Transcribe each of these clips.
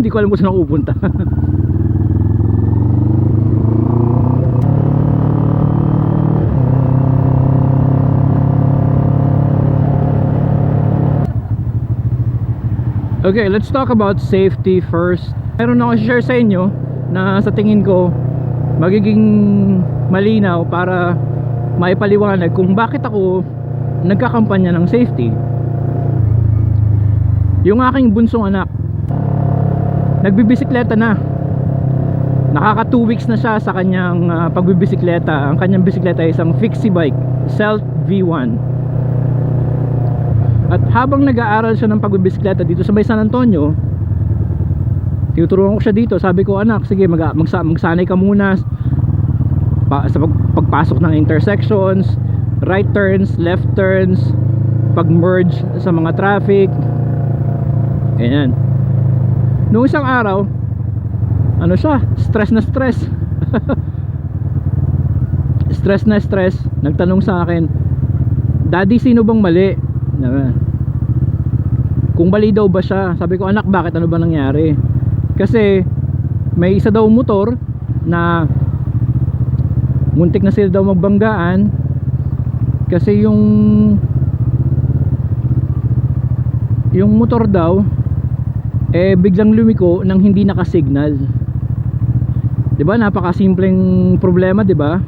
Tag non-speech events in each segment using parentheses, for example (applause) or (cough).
Hindi ko alam kung saan ako pupunta. (laughs) Okay, let's talk about safety first. Meron ako share sa inyo na sa tingin ko magiging malinaw para maipaliwanag kung bakit ako nagkakampanya ng safety. Yung aking bunsong anak, nagbibisikleta na. Nakaka 2 weeks na siya sa kanyang ah, pagbibisikleta. Ang kanyang bisikleta ay isang fixie bike, Celt V1. At habang nag-aaral siya ng pagbibisikleta dito sa may San Antonio, tinuturuan ko siya dito. Sabi ko, anak, sige, mag magsa magsanay ka muna pa sa pag pagpasok ng intersections, right turns, left turns, pag-merge sa mga traffic. Ganyan. Noong isang araw, ano siya, stress na stress. (laughs) stress na stress, nagtanong sa akin, Daddy, sino bang mali? Kung mali daw ba siya? Sabi ko, anak, bakit? Ano ba nangyari? Kasi, may isa daw motor na muntik na sila daw magbanggaan kasi yung yung motor daw eh biglang lumiko nang hindi nakasignal. 'di ba napakasimpleng problema 'di ba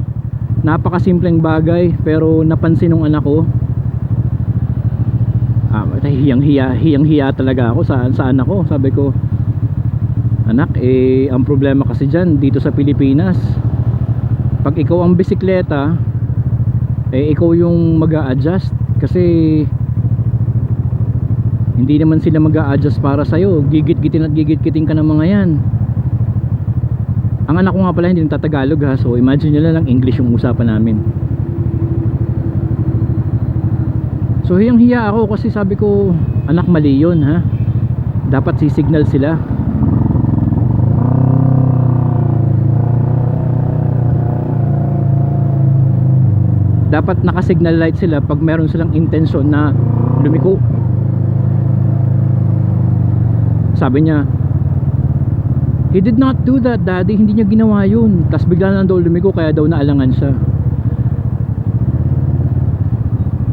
napakasimpleng bagay pero napansin ng anak ko. Ah, hiyang hiya hiyang hiya talaga ako sa sa anak ko. Sabi ko anak eh ang problema kasi diyan dito sa Pilipinas. Pag ikaw ang bisikleta eh ikaw yung mag adjust kasi hindi naman sila mag adjust para sa'yo. Gigit-gitin at gigit-gitin ka ng mga yan. Ang anak ko nga pala hindi nagtatagalog ha? So imagine nyo lang English yung usapan namin. So hiyang hiya ako kasi sabi ko anak mali yun ha? Dapat sisignal sila. Dapat naka-signal light sila pag meron silang intensyon na lumiko sabi niya he did not do that daddy. Hindi niya ginawa yun. Tapos bigla na daw lumiko kaya daw naalangan siya.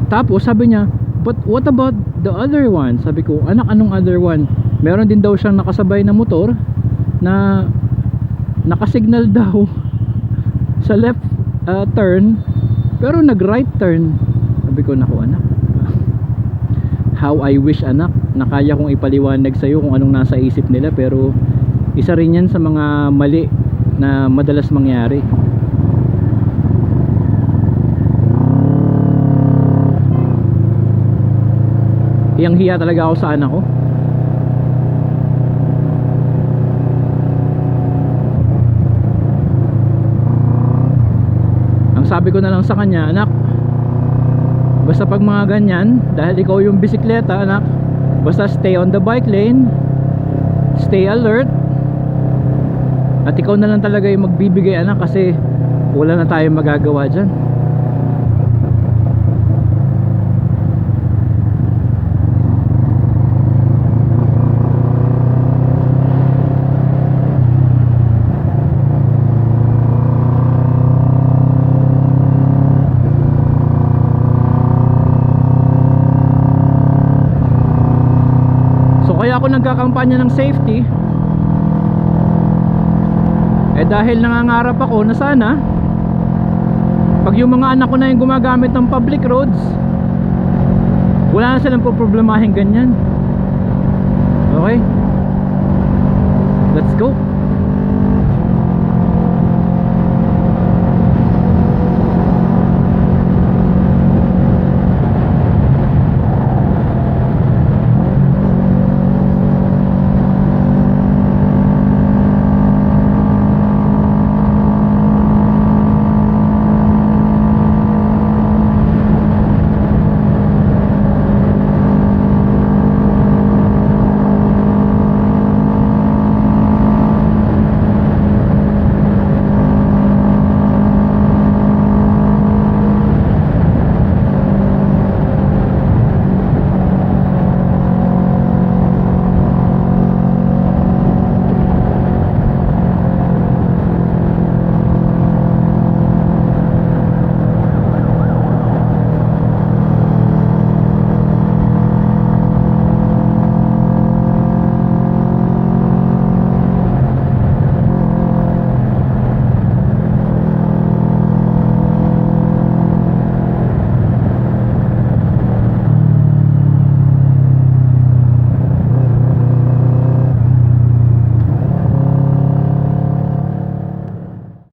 Tapos sabi niya but what about the other one? Sabi ko anak anong other one? Meron din daw siyang nakasabay na motor na nakasignal (laughs) daw sa left uh, turn pero nag right turn. Sabi ko naku anak. How I wish anak na kaya kong ipaliwanag sa iyo kung anong nasa isip nila pero isa rin yan sa mga mali na madalas mangyari. Hiyang hiya talaga ako sa anak ko. Ang sabi ko na lang sa kanya anak basta pag mga ganyan dahil ikaw yung bisikleta anak basta stay on the bike lane. Stay alert. At ikaw na lang talaga yung magbibigay anak kasi wala na tayong magagawa dyan ako nagkakampanya ng safety. Eh dahil nangangarap ako na sana Pag yung mga anak ko na yung gumagamit ng public roads Wala na silang problemahin ganyan. Okay? Let's go